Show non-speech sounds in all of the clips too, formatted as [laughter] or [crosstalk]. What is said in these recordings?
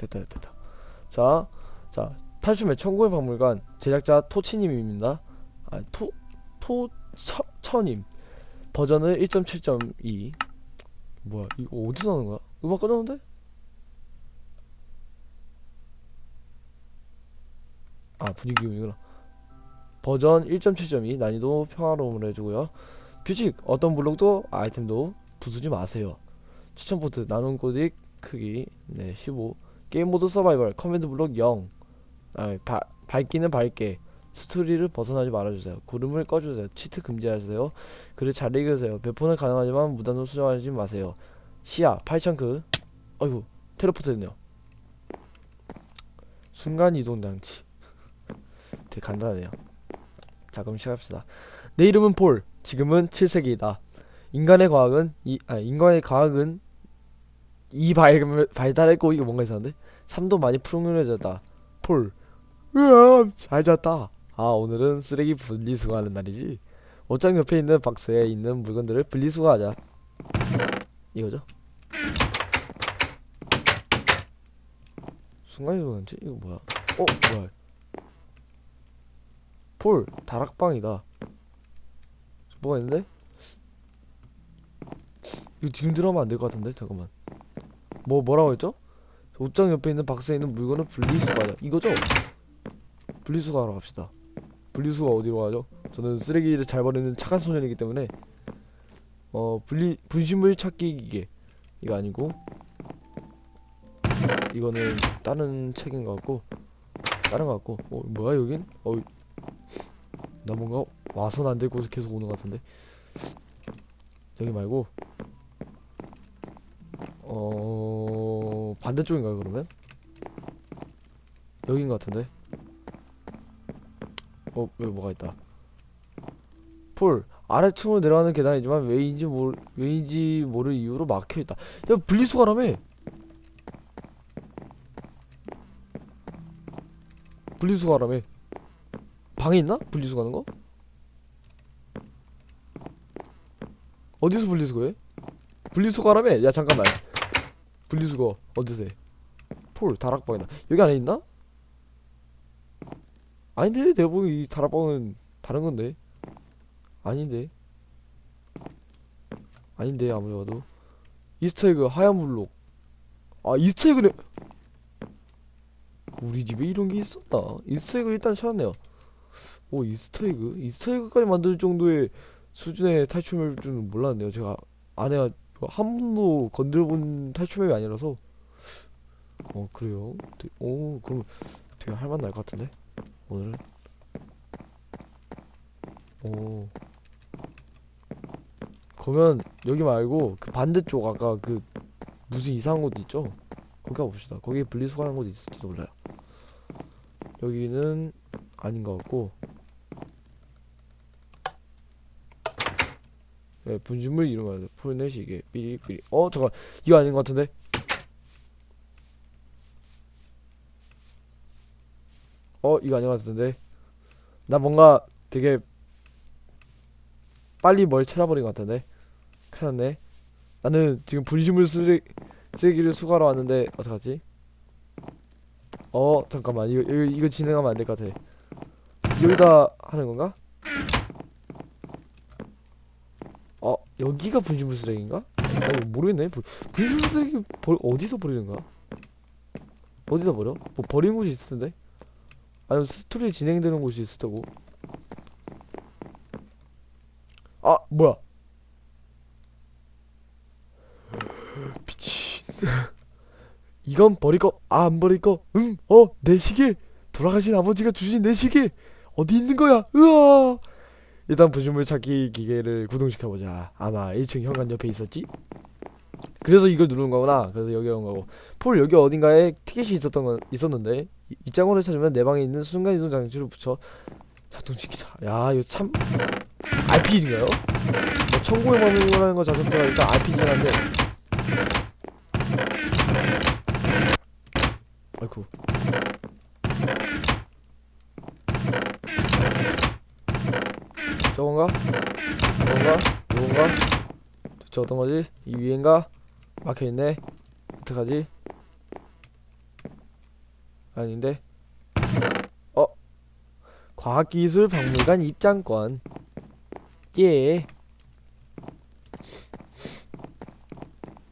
됐다 됐다 됐다. 자, 자 탈춤의 천국의 박물관 제작자 토치님입니다. 아, 토, 토, 처, 처님. 버전은 1.7.2 뭐야 이거 어디서 나오는 거야? 음악 꺼졌는데? 아 분위기 음이구나. 버전 1.7.2 난이도 평화로움을 해주고요. 규칙 어떤 블록도 아이템도 부수지 마세요. 추천 포트 나눔 코딕 크기 네 15 게임 모드 서바이벌 커맨드 블록 0 아, 바, 밝기는 밝게. 스토리를 벗어나지 말아주세요. 구름을 꺼주세요. 치트 금지하세요. 글을 잘 읽으세요. 배포는 가능하지만 무단으로 수정하지 마세요. 시야 8천크 어이구 텔레포트 됐네요. 순간 이동 장치. [laughs] 되게 간단하네요. 자 그럼 시작합시다. 내 이름은 폴. 지금은 7세기이다. 인간의 과학은 이 아, 인간의 과학은 이 발, 발달했고 이거 뭔가 이상한데 삶도 많이 풍요해졌다. 폴. 으아 잘 잤다. 아 오늘은 쓰레기 분리수거하는 날이지. 옷장 옆에 있는 박스에 있는 물건들을 분리수거하자. 이거죠? 순간이동한지? 이거 뭐야? 어 뭐야? 폴 다락방이다. 뭐가 있는데? 이거 지금 들어가면 안 될 것 같은데? 잠깐만. 뭐 뭐라고 했죠? 옷장 옆에 있는 박스에 있는 물건을 분리수거하자 이거죠? 분리수거하러 갑시다 분리수거 어디로 가죠? 저는 쓰레기를 잘 버리는 착한 소년이기 때문에 어 분리 분식물 찾기 기계 이거 아니고 이거는 다른 책인 것 같고 다른 것 같고 어 뭐야 여긴? 어나 뭔가 와선 안될 곳에 계속 오는 것 같은데 여기 말고 어 반대쪽인가요 그러면? 여긴 것 같은데 어, 왜 뭐가 있다. 폴, 아래층으로 내려가는 계단이지만 왜인지 모르, 왜인지 모를 이유로 막혀 있다. 야, 분리수거라며. 분리수거라며. 방에 있나? 분리수거하는 거? 어디서 분리수거해? 분리수거라며. 야, 잠깐만. 분리수거 어디서 해? 폴, 다락방이다. 여기 안에 있나? 아닌데? 보기엔 이 다락방은 다른 건데. 아닌데. 아닌데 아무리 봐도. 이스터에그 하얀 블록. 아 이스터에그네 우리 집에 이런 게 있었나 이스터에그 일단 찾았네요. 오 이스터에그? 이스터에그까지 만들 정도의 수준의 탈출맵일 줄은 몰랐네요. 제가 안에가 이거 한 번도 건드려본 탈출맵이 아니라서. 어 그래요? 되게- 오 그럼 되게 할만 날 것 같은데? 오늘은? 오. 그러면 여기 말고 그 반대쪽 아까 그 무슨 이상한 곳 있죠? 거기 가봅시다. 거기에 분리수거하는 곳이 있을지도 몰라요. 여기는 아닌 것 같고 네, 분식물 이름 말이야 폴내시계 삐리삐리. 어 잠깐 이거 아닌 것 같은데? 어 이거 아닌 것 같은데? 나 뭔가 되게 빨리 뭘 찾아버린 것 같은데? 큰일 났네. 나는 지금 분식물 쓰레, 쓰레기를 수거하러 왔는데 어떡하지? 어 잠깐만. 이거, 이거, 이거 진행하면 안 될 것 같아. 여기다 하는 건가? 어 여기가 분식물 쓰레기인가? 아 모르겠네. 분- 분식물 쓰레기 버, 어디서 버리는 거야? 어디서 버려? 뭐 버리는 곳이 있을 텐데? 아니면 스토리 진행되는 곳이 있을 테고? 아 뭐야? 미친. [laughs] 이건 버릴 거 아 안 버릴 거 응 어 내 시계. 돌아가신 아버지가 주신 내 시계. 어디 있는 거야? 으아 일단 분식물 찾기 기계를 구동시켜보자. 아마 1층 현관 옆에 있었지? 그래서 이걸 누르는 거구나. 그래서 여기 온 거고. 폴 여기 어딘가에 티켓이 있었던 건 있었는데 이- 입장원을 찾으면 내 방에 있는 순간 이동 장치를 붙여 작동시키자. 야 이거 참 RPG인가요? 뭐 천국의 머물라는 거 자체가 일단 RPG긴 한데. 아이쿠 저건가? 저건가? 이건가? 저 어떤 거지? 이 위인가? 막혀있네 어떡하지? 아닌데 어 과학기술 박물관 입장권 예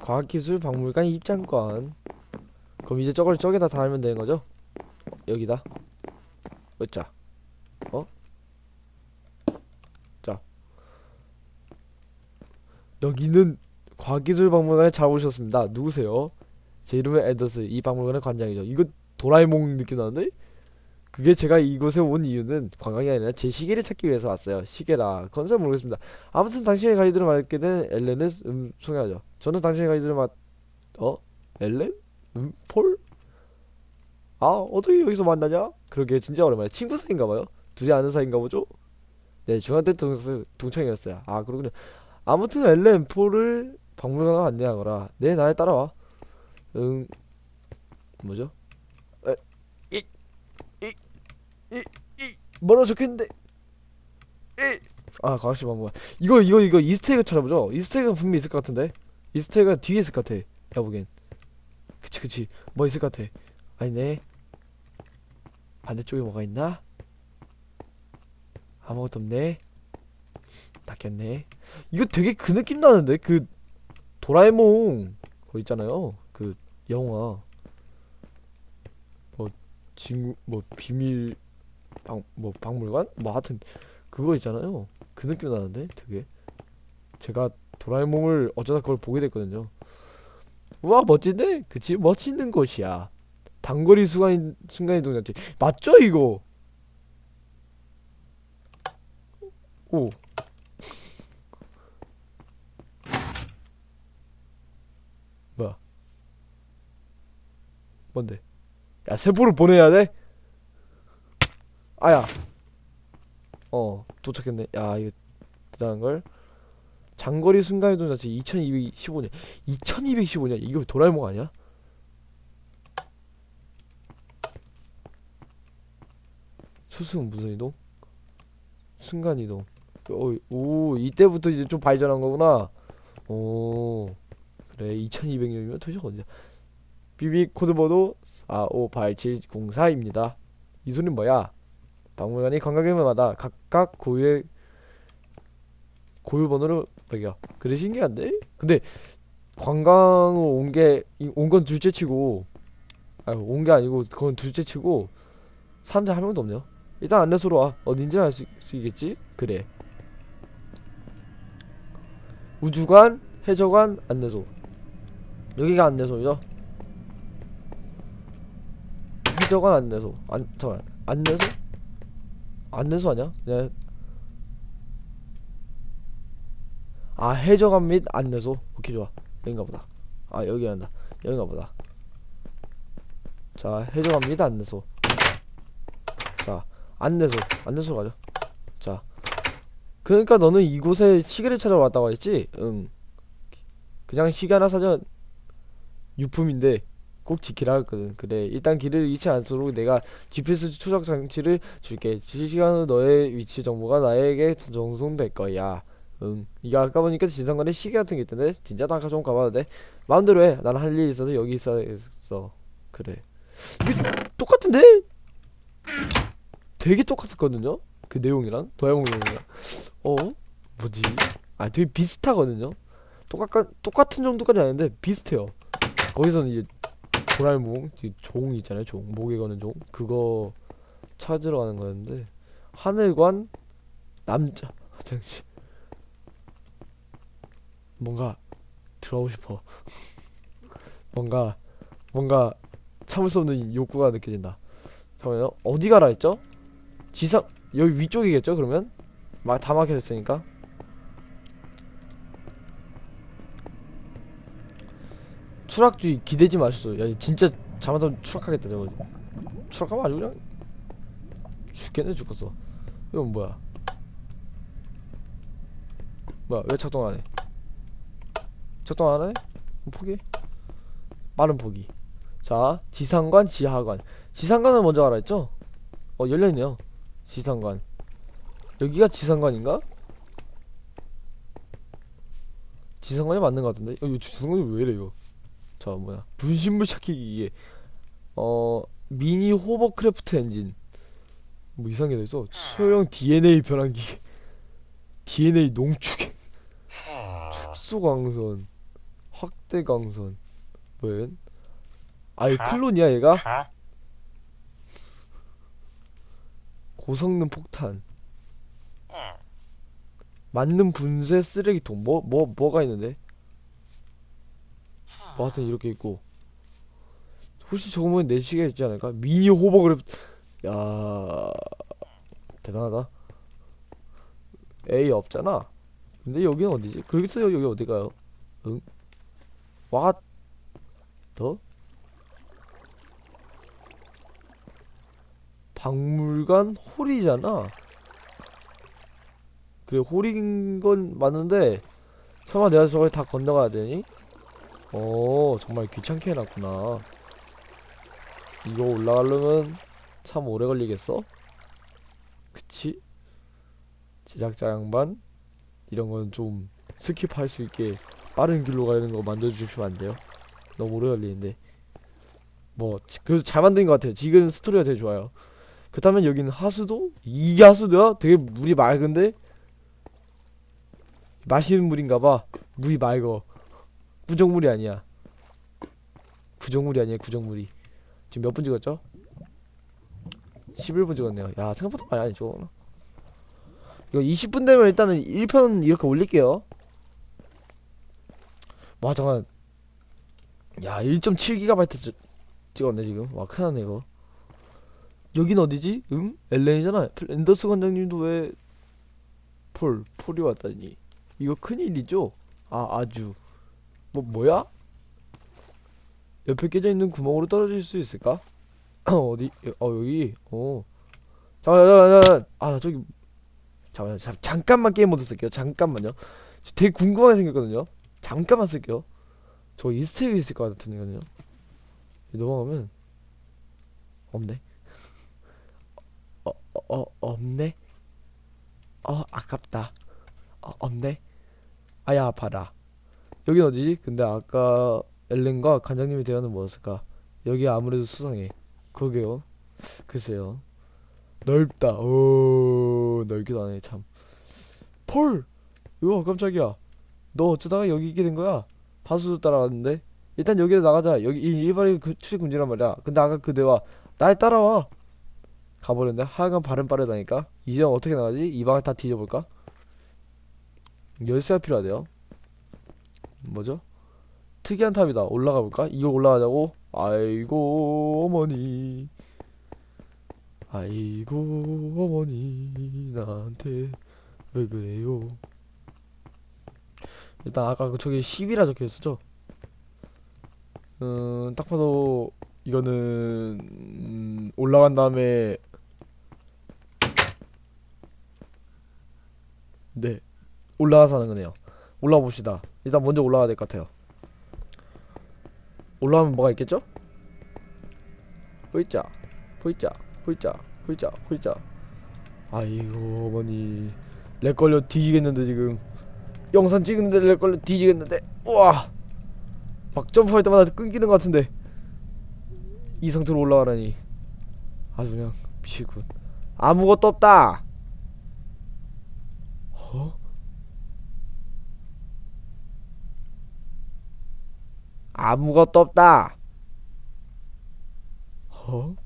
과학기술 박물관 입장권 그럼 이제 저걸 저기다 달면 되는 거죠? 어, 여기다 어짜 어? 자 여기는 과학기술 박물관에 잘 오셨습니다 누구세요? 제 이름은 앤더스 이 박물관의 관장이죠 이거 도라에몽 느낌 나는데? 그게 제가 이곳에 온 이유는 관광이 아니라 제 시계를 찾기 위해서 왔어요 시계라 그건 잘 모르겠습니다 아무튼 당신의 가이드를 맡게 된 엘렌을 음, 소개하죠 저는 당신의 가이드를 맡... 어? 엘렌? 음? 폴? 아 어떻게 여기서 만나냐? 그러게 진짜 오랜만에 친구 사이인가봐요 둘이 아는 사이인가 보죠? 네 중학교 때 동, 동창이었어요 아 그렇군요 아무튼 엘렌 폴을 박물관으로 안내하거라. 네 나에 따라와. 응. 뭐죠? 에, 이, 이, 이, 이. 뭐라고 적혀있는데? 이. 아 과학실 박물관 이거 이거 이거 이스트에그 찾아보죠. 이스트에그 분명히 있을 것 같은데? 이스트에그 뒤에 있을 것 같아 내가 보기엔. 그치 그치. 뭐 있을 것 같아? 아니네. 반대쪽에 뭐가 있나? 아무것도 없네 낚였네. 이거 되게 그 느낌 나는데? 그 도라에몽 그거 있잖아요. 그 영화. 뭐 친구 뭐 비밀 박뭐 박물관? 뭐 하여튼 그거 있잖아요. 그 느낌 나는데? 되게. 제가 도라에몽을 어쩌다 그걸 보게 됐거든요. 우와 멋진데? 그치? 멋있는 곳이야. 단거리 순간 순간이동 장치. 맞죠 이거? 오 뭐야 뭔데 야 세포를 보내야 돼 아야 어 도착했네 야 이거 대단한 걸 장거리 순간이동 장치 2215년 2215년 이거 도라에몽 아니야? 수승 무슨 이동? 순간 이동. 어, 오 이때부터 이제 좀 발전한 거구나. 오 그래 2200년이면 도대체 언제? 비비 코드번호 458704입니다. 이 소리는 뭐야? 박물관이 관광객마다 각각 고유의 고유 번호를 매겨. 그래 신기한데? 근데 관광을 온 게 온 건 둘째치고 아 온 게 아니고 그건 둘째치고 사람들 한 명도 없네요. 일단 안내소로 와. 어딘지는 알 수 있겠지? 그래. 우주관, 해적관, 안내소. 여기가 안내소죠? 해적관 안내소. 안 잠깐. 안내소? 안내소 아니야? 그냥 아 해적관 및 안내소. 오케이 좋아. 여긴가 보다. 아 여기란다. 여긴가 보다. 자 해적관 및 안내소. 자 안내소 안내소 가죠 자 그러니까 너는 이곳에 시계를 찾아러 왔다고 했지 응 그냥 시계 하나 사전 유품인데 꼭 지키라 했거든 그래. 일단 길을 잃지 않도록 내가 GPS 추적 장치를 줄게. 실시간으로 너의 위치 정보가 나에게 전송될 거야. 응. 이거 아까 보니까 지상관에 시계 같은 게 있던데? 진짜 다좀 가봐도 돼? 마음대로 해. 나는 할일 있어서 여기 있어 그래. 이게 똑같은데? 되게 똑같았거든요. 그 내용이랑? 도라에몽 내용이랑. 어? 뭐지? 아 되게 비슷하거든요. 똑같 똑같은 정도까지 아닌데 비슷해요. 거기서는 이제 도라에몽 이종 있잖아요. 종 목에 거는 종 그거 찾으러 가는 거였는데 하늘관 남자 [laughs] 화장실 뭔가 들어가고 싶어. [laughs] 뭔가 뭔가 참을 수 없는 욕구가 느껴진다. 잠깐만요. 어디 가라 했죠? 지상 여기 위쪽이겠죠? 그러면 막 다 막혀졌으니까 추락주의 기대지 마시오. 야 진짜 잘못하면 추락하겠다 저거. 추락하면 아주 그냥 죽겠네 죽겠어. 이건 뭐야? 뭐야 왜 작동 안 해? 작동 안 해? 포기. 빠른 포기. 자 지상관 지하관. 지상관은 먼저 알아 했죠? 어 열려있네요. 지상관 여기가 지상관인가? 지상관이 맞는 것 같은데? 어, 이거 지상관이 왜 이래 이거 자 뭐야 분신물 찾기 기계 어 미니 호버크래프트 엔진. 뭐 이상하게 돼 있어. 소형 DNA 변환기. [laughs] DNA 농축 축소 광선. 확대 광선. 웬 아예 클론이야 얘가? 고성능 폭탄. 맞는 분쇄 쓰레기통. 뭐 뭐 뭐, 가 있는데 뭐 하여튼 이렇게 있고. 혹시 적으면 내시계 있지 않을까? 미니 호버그래프 야 대단하다. A 없잖아. 근데 여기는 어디지? 그래서 여기 어디가요? 응? What 더 박물관 홀이잖아. 그래 홀인 건 맞는데 설마 내가 저걸 다 건너가야 되니? 어 정말 귀찮게 해놨구나 이거 올라가려면 참 오래 걸리겠어? 그치? 제작자 양반 이런 건 좀 스킵할 수 있게 빠른 길로 가는 거 만들어주시면 안 돼요? 너무 오래 걸리는데 뭐 지- 그래도 잘 만든 것 같아요 지금 스토리가 되게 좋아요 그렇다면 여기는 하수도? 이게 하수도야? 되게 물이 맑은데? 마시는 물인가봐 물이 맑어 구정물이 아니야. 구정물이 아니야 구정물이. 지금 몇 분 찍었죠? 11분 찍었네요. 야 생각보다 많이 안 찍었구나 이거 20분 되면 일단은 1편 이렇게 올릴게요. 와 잠깐 야 1.7GB 찍었네 지금. 와 큰일 났네 이거. 여긴 어디지? 응? 엘렌이잖아. 앤더스 관장님도 왜 폴, 폴이 왔다니. 이거 큰일이죠? 아 아주 뭐 뭐야? 옆에 깨져 있는 구멍으로 떨어질 수 있을까? [clears throat] 어디? 어 여기. 어. 잠깐 잠깐 잠깐. 아 저기. 잠깐 잠 잠깐만 게임 모드 쓸게요. 잠깐만요. 저 되게 궁금하게 생겼거든요. 잠깐만 쓸게요. 저 이스트에그 있을 것 같은데요. 넘어가면 없네. [laughs] 어, 어, 어 없네. 어 아깝다. 어 없네. 아야 아파라. 여긴 어디지? 근데 아까 엘렌과 관장님의 대화는 뭐였을까? 여기 아무래도 수상해. 그러게요. 글쎄요. 넓다. 오, 넓기도 하네 참. 폴. 우와 깜짝이야. 너 어쩌다가 여기 있게 된 거야? 하수도 따라왔는데. 일단 여기로 나가자. 여기 이 일반의 그 출입 금지란 말이야. 근데 아까 그 대화 날 따라와. 가버렸네. 하여간 발은 빠르다니까. 이제 어떻게 나가지? 이 방을 다 뒤져볼까? 열쇠가 필요하대요. 뭐죠? 특이한 탑이다. 올라가 볼까? 이걸 올라가자고? 아이고 어머니. 아이고 어머니 나한테 왜 그래요? 일단 아까 그 저기 10이라 적혀 있었죠? 음, 딱 봐도 이거는 음, 올라간 다음에 네 올라가서 하는 거네요. 올라가 봅시다. 일단 먼저 올라가야 될 것 같아요. 올라가면 뭐가 있겠죠? 보이자, 보이자, 보이자, 보이자, 보이자. 아이고 어머니 렉 걸려 뒤지겠는데 지금 영상 찍는데 렉 걸려 뒤지겠는데 우와 막 점프할 때마다 끊기는 것 같은데 이 상태로 올라가라니 아주 그냥 미치군 아무것도 없다 어? 아무것도 없다. 어?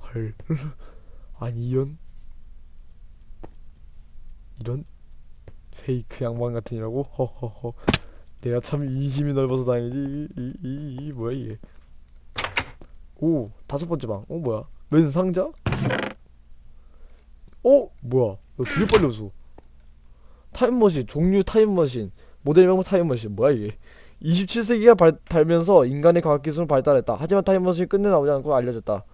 헐. [laughs] 아니 이런 이런 페이크 양반 같으니라고? 허허허. 내가 참 인심이 넓어서 다행이지. 이, 이, 이, 뭐야 이게? 오 다섯 번째 방. 어 뭐야? 웬 상자? 어 뭐야? 너 되게 빨리 왔어. 타임머신 종류 타임머신 모델명 타임머신. 뭐야 이게? 27세기가 발, 달면서 인간의 과학기술은 발달했다. 하지만 타임머신이 끝내 나오지 않고 알려졌다.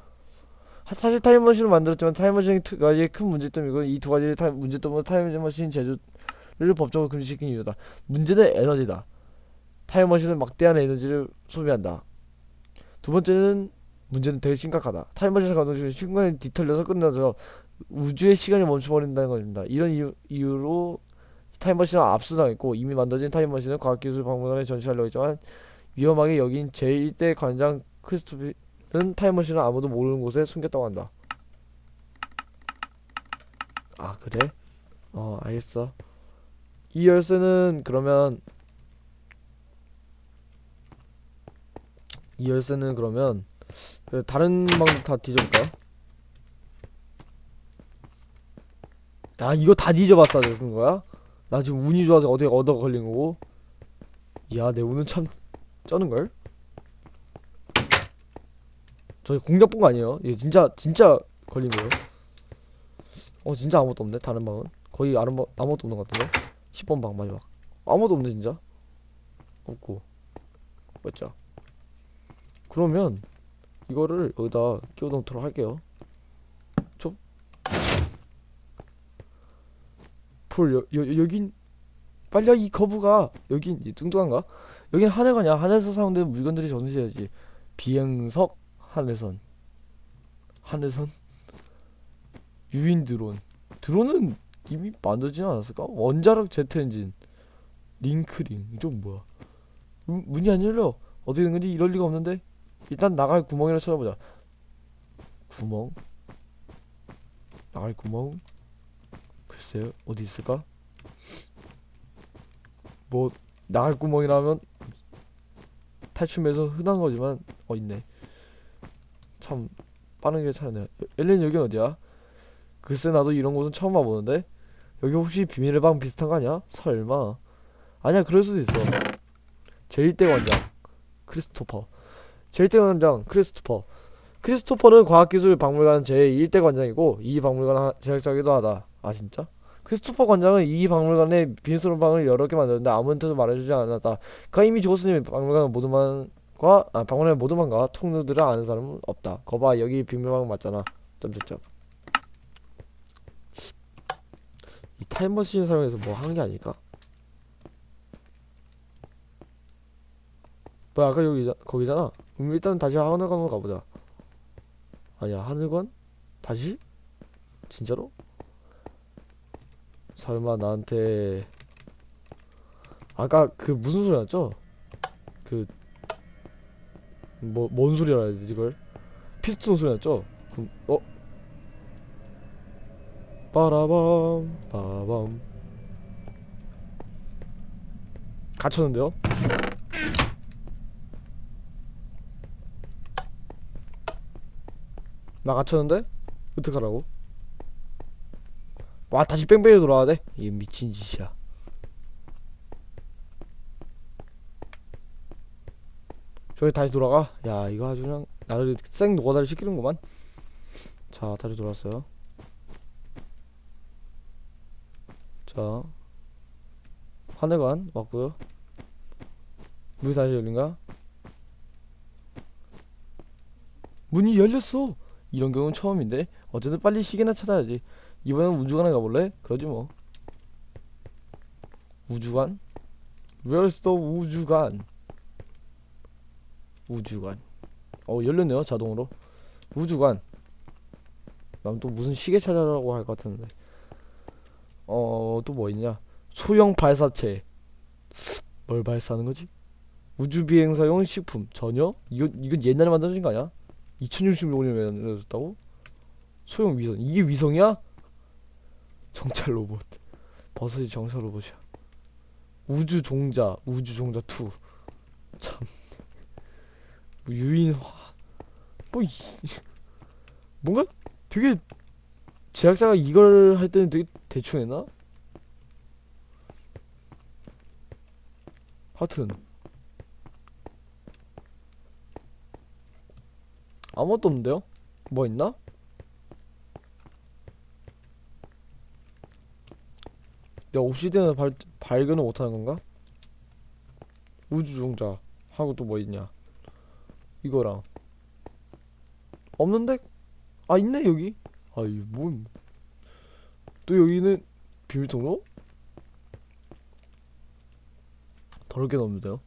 하- 사실 타임머신을 만들었지만 타임머신이 두 가지의 큰 문제점이고 이 두 가지의 타임, 문제점으로 타임머신 제조를 법적으로 금지시킨 이유다. 문제는 에너지다. 타임머신은 막대한 에너지를 소비한다. 두 번째는 문제는 되게 심각하다. 타임머신을 가동시키면 순간에 뒤틀려서 끝나서 우주의 시간이 멈춰버린다는 것입니다. 이런 이유, 이유로 타임머신은 압수당했고 이미 만들어진 타임머신은 과학기술 박물관에 전시하려고 했지만 위험하게 여긴 제1대 관장 크리스토피는 타임머신을 아무도 모르는 곳에 숨겼다고 한다. 아 그래? 어 알겠어. 이 열쇠는 그러면 이 열쇠는 그러면 그 다른 방도 다 뒤져볼까? 야 이거 다 뒤져봤어야 되는 거야? 나 지금 운이 좋아서 어디 얻어 걸린 거고 야내 운은 참 쩌는걸? 저희 공략 본 거 아니에요? 이거 진짜 진짜 걸린 거예요? 어 진짜 아무것도 없네 다른 방은 거의 아무, 아무것도 없는 것 같은데 10번 방 마지막 아무것도 없네 진짜 없고 맞죠? 그러면 이거를 여기다 끼워놓도록 할게요 좀 폴, 여, 여, 여긴 빨리 이 거부가 여긴 이 뚱뚱한가? 여긴 하늘관이야 하늘에서 사용되는 물건들이 전시해야지. 비행석 하늘선. 하늘선? 유인 드론. 드론은 이미 만들어지지 않았을까? 원자력 제트 엔진. 링크링. 이건 뭐야? 문, 문이 안 열려. 어떻게 된 건지 이럴 리가 없는데? 일단 나갈 구멍이라 찾아보자. 구멍? 나갈 구멍 글쎄요? 어디 있을까? 뭐 나갈 구멍이라면 탈춤에서 흔한 거지만 어 있네. 참 빠르게 찾네 엘렌 여긴 어디야? 글쎄 나도 이런 곳은 처음 와보는데? 여기 혹시 비밀의 방 비슷한 거 아니야? 설마. 아니야 그럴 수도 있어. 제1대 관장 크리스토퍼. 제1대 관장 크리스토퍼. 크리스토퍼는 과학기술 박물관 제1대 관장이고 이 박물관 하- 제작자이기도 하다 아 진짜? 크리스토퍼 관장은 이 박물관에 비밀스러운 방을 여러 개 만들었는데 아무한테도 말해주지 않았다 그가 이미 죽었으니 박물관 모두만과 아 박물관 모두만과 통로들을 아는 사람은 없다 거봐 여기 비밀방 맞잖아 점점점 이 타임머신 사용해서 뭐 하는 게 아닐까? 뭐야 아까 여기 거기잖아 그럼 일단 다시 하늘관으로 가보자 아니야 하늘관? 다시? 진짜로? 설마 나한테 아까 그 무슨 소리 났죠? 그 뭐 뭔 소리라 해야 되지 이걸? 피스톤 소리 났죠? 그럼 어? 빠라밤 빠밤 갇혔는데요? 나 갇혔는데? 어떡하라고? 와 다시 뺑뺑이 돌아야 돼? 이게 미친 짓이야 저기 다시 돌아가? 야 이거 아주 그냥 나를 생 노가다를 시키는구만 자 다시 돌아왔어요 자 하늘관 왔고요 문이 다시 열린가? 문이 열렸어 이런 경우는 처음인데 어쨌든 빨리 시계나 찾아야지 이번엔 우주관에 가볼래? 그러지 뭐 우주관? Where's the 우주관? 우주관 어 열렸네요 자동으로 우주관 난 또 무슨 시계 찾아라고 할 것 같은데 어 또 뭐 있냐 소형 발사체 뭘 발사하는 거지? 우주 비행사용 식품 전혀? 이건 이건 옛날에 만들어진 거 아니야? 2065년에 만들어졌다고? 소형 위성 이게 위성이야? 정찰 로봇 버섯이 정찰 로봇이야 우주 종자 우주 종자 2참 뭐 유인화 뭐 이, 뭔가 되게 제작자가 이걸 할 때는 되게 대충 했나? 하여튼 아무것도 없는데요? 뭐 있나? 내가 옵시디언을 발, 발견을 못하는 건가? 우주종자 하고 또 뭐 있냐 이거랑 없는데? 아 있네 여기 아이 뭔또 여기는 비밀 통로? 더럽게 넣는데요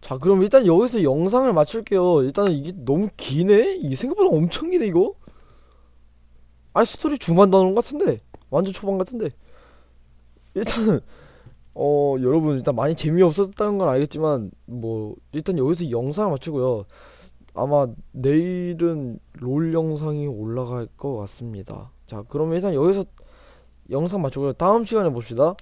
자 그럼 일단 여기서 영상을 마칠게요 일단은 이게 너무 기네? 이게 생각보다 엄청 기네 이거 아 스토리 중반 나오는 것 같은데 완전 초반 같은데. 일단은 어 여러분 일단 많이 재미없었다는 건 알겠지만 뭐 일단 여기서 영상을 마치고요. 아마 내일은 롤 영상이 올라갈 것 같습니다. 자 그러면 일단 여기서 영상 마치고요. 다음 시간에 봅시다